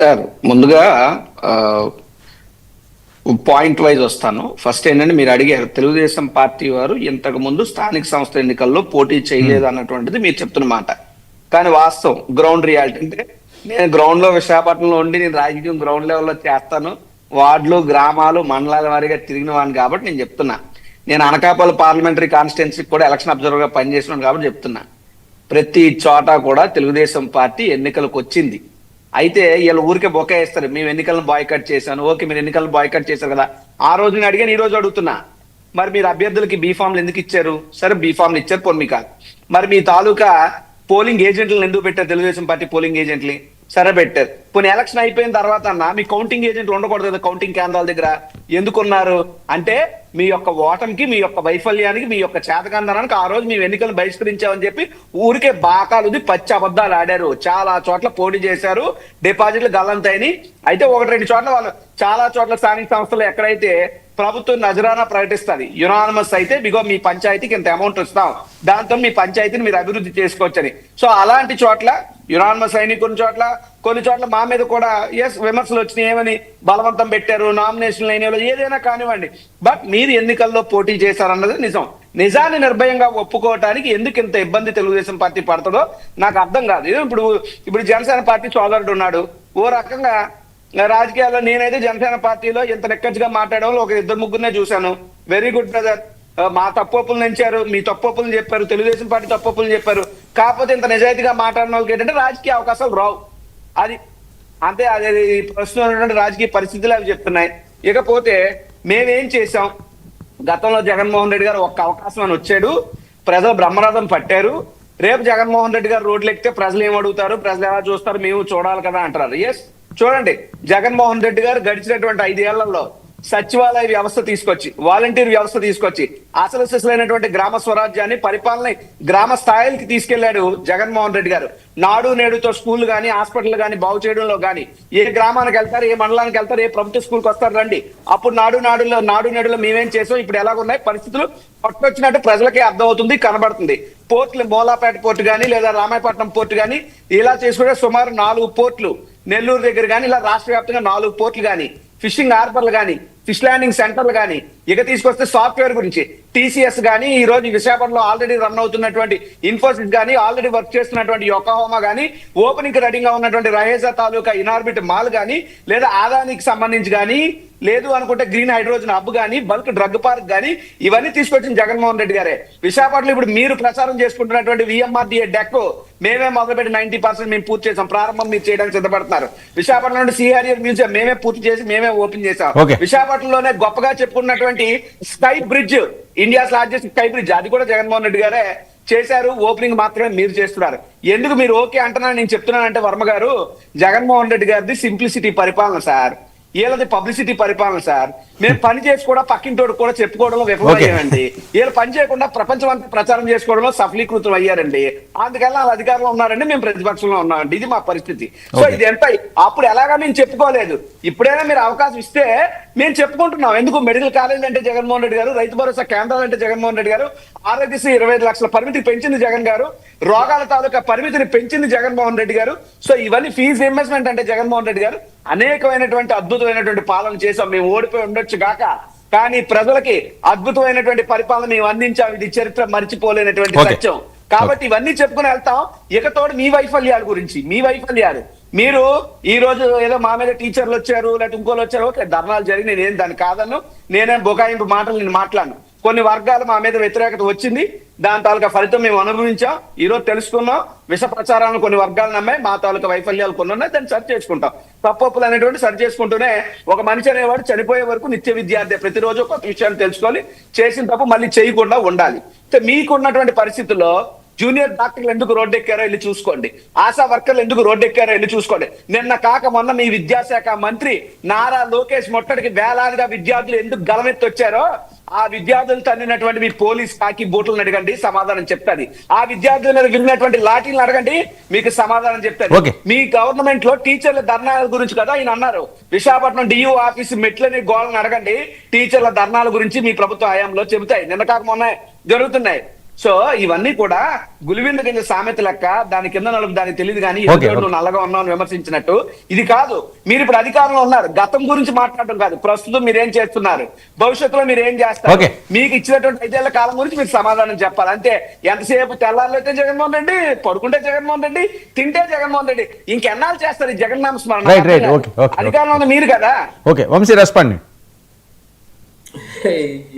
Sir ముందుగా point wise వస్తాను. First ఏంటంటే మీరు అడిగారు తెలుగుదేశం పార్టీ వారు ఇంతకు ముందు స్థానిక సంస్థ ఎన్నికల్లో పోటీ చేయలేదు అన్నటువంటిది మీరు చెప్తున్న మాట. కానీ వాస్తవం గ్రౌండ్ రియాలిటీ అంటే నేను గ్రౌండ్లో విశాఖపట్నంలో ఉండి నేను రాజకీయం గ్రౌండ్ లెవెల్లో చేస్తాను. వార్డులు గ్రామాలు మండలాల వారీగా తిరిగిన వాడిని కాబట్టి నేను చెప్తున్నా. నేను అనకాపల్లి పార్లమెంటరీ కాన్స్టిట్యున్సీకి కూడా ఎలక్షన్ అబ్జర్వర్గా పనిచేసినాను కాబట్టి చెప్తున్నా. ప్రతి చోట కూడా తెలుగుదేశం పార్టీ ఎన్నికలకు వచ్చింది. అయితే వీళ్ళు ఊరికే బొక్క వేస్తారు. మేము ఎన్నికలను బాయ్కట్ చేశాను. ఓకే మీరు ఎన్నికలను బాయ్కట్ చేశారు కదా. ఆ రోజు నేను అడిగాను ఈ రోజు అడుగుతున్నా. మరి మీరు అభ్యర్థులకి బీ ఫామ్లు ఎందుకు ఇచ్చారు? సరే బీ ఫామ్లు ఇచ్చారు పొమ్మి కాదు. మరి మీ తాలూకా పోలింగ్ ఏజెంట్లను ఎందుకు పెట్టారు తెలుగుదేశం పార్టీ పోలింగ్ ఏజెంట్ని సరే పెట్టారు పోనీ ఎలక్షన్ అయిపోయిన తర్వాత అన్న మీ కౌంటింగ్ ఏజెంట్లు ఉండకూడదు కదా కౌంటింగ్ కేంద్రాల దగ్గర? ఎందుకున్నారు? అంటే మీ యొక్క ఓటమికి మీ యొక్క వైఫల్యానికి మీ యొక్క చేతకందనానికి ఆ రోజు మేము ఎన్నికలు బహిష్కరించామని చెప్పి ఊరికే బాకాలుది పచ్చి అబద్ధాలు ఆడారు. చాలా చోట్ల పోటీ చేశారు. డిపాజిట్లు గల్లంతాయని అయితే ఒకటి రెండు చోట్ల వాళ్ళు చాలా చోట్ల స్థానిక సంస్థలు ఎక్కడైతే ప్రభుత్వం నజరానా ప్రకటిస్తుంది. యునానమస్ అయితే బిగో మీ పంచాయతీకి ఇంత అమౌంట్ వస్తాం దాంతో మీ పంచాయతీని మీరు అభివృద్ధి చేసుకోవచ్చని. సో అలాంటి చోట్ల యునానమస్ అయిన కొన్ని చోట్ల కొన్ని చోట్ల మా మీద కూడా ఎస్ విమర్శలు వచ్చినాయి. ఏమని? బలవంతం పెట్టారు నామినేషన్ అయిన ఏదైనా కానివ్వండి. బట్ మీరు ఎన్నికల్లో పోటీ చేశారన్నది నిజం. నిజాన్ని నిర్భయంగా ఒప్పుకోవటానికి ఎందుకు ఇంత ఇబ్బంది తెలుగుదేశం పార్టీ పడుతుందో నాకు అర్థం కాదు. ఇప్పుడు ఇప్పుడు జనసేన పార్టీ సోదరుడు ఉన్నాడు. ఓ రకంగా రాజకీయాల్లో నేనైతే జనసేన పార్టీలో ఇంత నెక్కచ్చిగా మాట్లాడడం ఒక ఇద్దరు ముగ్గురునే చూశాను. వెరీ గుడ్ బ్రదర్ మా తప్పులు నించారు మీ తప్పులు చెప్పారు తెలుగుదేశం పార్టీ తప్పులు చెప్పారు. కాకపోతే ఇంత నిజాయితీగా మాట్లాడిన వాళ్ళకి ఏంటంటే రాజకీయ అవకాశాలు రావు. అది అంతే అదే ప్రస్తుతం ఉన్నటువంటి రాజకీయ పరిస్థితులు అవి చెప్తున్నాయి. ఇకపోతే మేమేం చేశాం? గతంలో జగన్మోహన్ రెడ్డి గారు ఒక్క అవకాశం అని వచ్చాడు. ప్రజలు బ్రహ్మరథం పట్టారు. రేపు జగన్మోహన్ రెడ్డి గారు రోడ్లు ఎక్కితే ప్రజలు ఏం అడుగుతారు? ప్రజలు ఎలా చూస్తారు? మేము చూడాలి కదా అంటారు ఎస్ చూడండి జగన్మోహన్ రెడ్డి గారు గడిచినటువంటి ఐదేళ్ళలో సచివాలయ వ్యవస్థ తీసుకొచ్చి వాలంటీర్ వ్యవస్థ తీసుకొచ్చి అసలు సిసలైనటువంటి గ్రామ స్వరాజ్యాన్ని పరిపాలన గ్రామ స్థాయికి తీసుకెళ్ళాడు జగన్మోహన్ రెడ్డి గారు. నాడు నేడుతో స్కూల్ కానీ హాస్పిటల్ కానీ బాగు చేయడంలో కానీ ఏ గ్రామానికి వెళ్తారు ఏ మండలానికి వెళ్తారు ఏ ప్రభుత్వ స్కూల్కి వస్తారు రండి. అప్పుడు నాడు నాడులో నాడు నేడులో మేమేం చేసాం ఇప్పుడు ఎలాగున్నాయి పరిస్థితులు పట్టుకొచ్చినట్టు ప్రజలకే అర్థమవుతుంది కనబడుతుంది. పోర్టులు మోలాపేట పోర్టు కానీ లేదా రామాయపట్నం పోర్టు కానీ ఇలా చేసుకుంటే సుమారు నాలుగు పోర్ట్లు నెల్లూరు దగ్గర కానీ ఇలా రాష్ట్ర వ్యాప్తంగా నాలుగు పోర్ట్లు కానీ ఫిషింగ్ హార్బర్లు కానీ ఫిష్ ల్యాండింగ్ సెంటర్లు కానీ ఇక తీసుకొస్తే సాఫ్ట్వేర్ గురించి టీసీఎస్ కానీ ఈ రోజు విశాఖపట్నంలో ఆల్రెడీ రన్ అవుతున్నటువంటి ఇన్ఫోసిస్ కానీ ఆల్రెడీ వర్క్ చేస్తున్నటువంటి యొక్కహోమా కానీ ఓపెనింగ్కి రెడీగా ఉన్నటువంటి రహేజా తాలూకా ఇనార్బిట్ మాల్ కానీ లేదా ఆదానికి సంబంధించి కానీ లేదు అనుకుంటే గ్రీన్ హైడ్రోజన్ హబ్ కానీ బల్క్ డ్రగ్ పార్క్ కానీ ఇవన్నీ తీసుకొచ్చిన జగన్మోహన్ రెడ్డి గారే. విశాఖపట్నంలో ఇప్పుడు మీరు ప్రచారం చేసుకుంటున్నటువంటి విఎంఆర్డీఏ డెక్ మేమే మొదలుపెట్టి నైన్టీ పర్సెంట్ మేము పూర్తి చేసాం. ప్రారంభం మీరు చేయడానికి సిద్ధపడుతున్నారు. విశాఖపట్నం నుండి సిఆర్ఏ మ్యూజియం మేమే పూర్తి చేసి మేమే ఓపెన్ చేసాం Okay. విశాఖపట్నంలోనే గొప్పగా చెప్పుకున్నటువంటి sky bridge India's largest sky bridge అది కూడా జగన్మోహన్ రెడ్డి గారే చేశారు. ఓపెనింగ్ మాత్రమే మీరు చేస్తున్నారు. ఎందుకు మీరు ఓకే అంటున్నా నేను చెప్తున్నానంటే వర్మ గారు జగన్మోహన్ రెడ్డి గారిది సింప్లిసిటీ పరిపాలన సార్. వీళ్ళది పబ్లిసిటీ పరిపాలన సార్. మేము పని చేసి కూడా పక్కింటోడు కూడా చెప్పుకోవడంలో విఫలమయ్యామండి వీళ్ళు పని చేయకుండా ప్రపంచం అంతా ప్రచారం చేసుకోవడంలో సఫలీకృతం అయ్యారండి. అందుకని వాళ్ళు అధికారంలో ఉన్నారండి మేము ప్రతిపక్షంలో ఉన్నామండి. ఇది మా పరిస్థితి. సో. ఇది ఎంత అప్పుడు ఎలాగా మేము చెప్పుకోలేదు. ఇప్పుడైనా మీరు అవకాశం ఇస్తే మేము చెప్పుకుంటున్నాం. ఎందుకు మెడికల్ కాలేజ్ అంటే జగన్మోహన్ రెడ్డి గారు రైతు భరోసా కేంద్రాలు అంటే జగన్మోహన్ రెడ్డి గారు ఆరోగ్యశ్రీ ఇరవై ఐదు లక్షల పరిమితి పెంచింది జగన్ గారు రోగాల తాలూకా పరిమితిని పెంచింది జగన్మోహన్ రెడ్డి గారు. సో ఇవన్నీ ఫీజు ఇన్వెస్ట్మెంట్ అంటే జగన్మోహన్ రెడ్డి గారు. అనేకమైనటువంటి అద్భుతమైనటువంటి పాలన చేసాం మేము ఓడిపోయి ఉండొచ్చు గాక కానీ ప్రజలకి అద్భుతమైనటువంటి పరిపాలన మేము అందించాం. ఇది చరిత్ర మర్చిపోలేనటువంటి. సత్యం. కాబట్టి ఇవన్నీ చెప్పుకుని వెళ్తాం. ఇకతోడు మీ వైఫల్యాల గురించి మీ వైఫల్యాలు. మీరు ఈ రోజు ఏదో మా మీద టీచర్లు వచ్చారు లేకపోతే ఇంకోళ్ళు వచ్చారు. ఓకే ధర్నాలు జరిగి నేనేం దాన్ని కాదను నేనేం బొకాయింపు మాటలు నేను మాట్లాడను. కొన్ని వర్గాలు మా మీద వ్యతిరేకత వచ్చింది. దాని తాలూకా ఫలితం మేము అనుభవించాం. ఈరోజు తెలుసుకున్నాం. విష ప్రచారాలను కొన్ని వర్గాలు నమ్మాయి మా తాలూకా వైఫల్యాలు కొన్ని ఉన్నాయి దాన్ని సరి చేసుకుంటాం. తప్పప్పులు అనేటువంటి సరి చేసుకుంటూనే ఒక మనిషి అనేవాడు చనిపోయే వరకు నిత్య విద్యార్థి ప్రతిరోజు కొత్త విషయాన్ని తెలుసుకోవాలి చేసిన తప్పు మళ్ళీ చేయకుండా ఉండాలి. మీకున్నటువంటి పరిస్థితుల్లో జూనియర్ డాక్టర్లు ఎందుకు రోడ్డు ఎక్కారో వెళ్ళి చూసుకోండి. ఆశా వర్కర్లు ఎందుకు రోడ్ ఎక్కారో వెళ్ళి చూసుకోండి. నిన్న కాక మొన్న మీ విద్యాశాఖ మంత్రి నారా లోకేష్ మొట్టడికి వేలాదిగా విద్యార్థులు ఎందుకు గలమెత్తి వచ్చారో ఆ విద్యార్థులు తన్నినటువంటి మీ పోలీస్ కాకి బూట్లను అడగండి సమాధానం చెప్తాది. ఆ విద్యార్థుల మీద విరిగినటువంటి లాఠీలను అడగండి మీకు సమాధానం చెప్తాది. మీ గవర్నమెంట్లో టీచర్ల ధర్నాల గురించి కదా ఆయన అన్నారు. విశాఖపట్నం డియూ ఆఫీస్ మెట్లని గోళ్ళని అడగండి టీచర్ల ధర్నాల గురించి మీ ప్రభుత్వ హయాంలో చెబుతాయి. నిన్న కాక మొన్న జరుగుతున్నాయి. సో ఇవన్నీ కూడా గులివింద కింద సామెత లెక్క దాని కింద నలుపు దానికి తెలియదు కానీ నువ్వు నల్లగా ఉన్నావు అని విమర్శించినట్టు. ఇది కాదు. మీరు ఇప్పుడు అధికారంలో ఉన్నారు. గతం గురించి మాట్లాడడం కాదు. ప్రస్తుతం మీరు ఏం చేస్తున్నారు? భవిష్యత్తులో మీరు ఏం చేస్తారు? Okay. మీకు ఇచ్చినటువంటి ఐదేళ్ళ కాలం గురించి మీరు సమాధానం చెప్పాలి. అంతే. ఎంతసేపు తెల్లారులైతే జగన్మోహన్ రెడ్డి పడుకుంటే జగన్మోహన్ రెడ్డి తింటే జగన్మోహన్ రెడ్డి. ఇంకెన్నాళ్ళు చేస్తారు ఈ జగన్నామ స్మరణ? Right, right. Okay, okay, okay. అధికారంలో ఉంది మీరు కదా. Okay Vamsi respond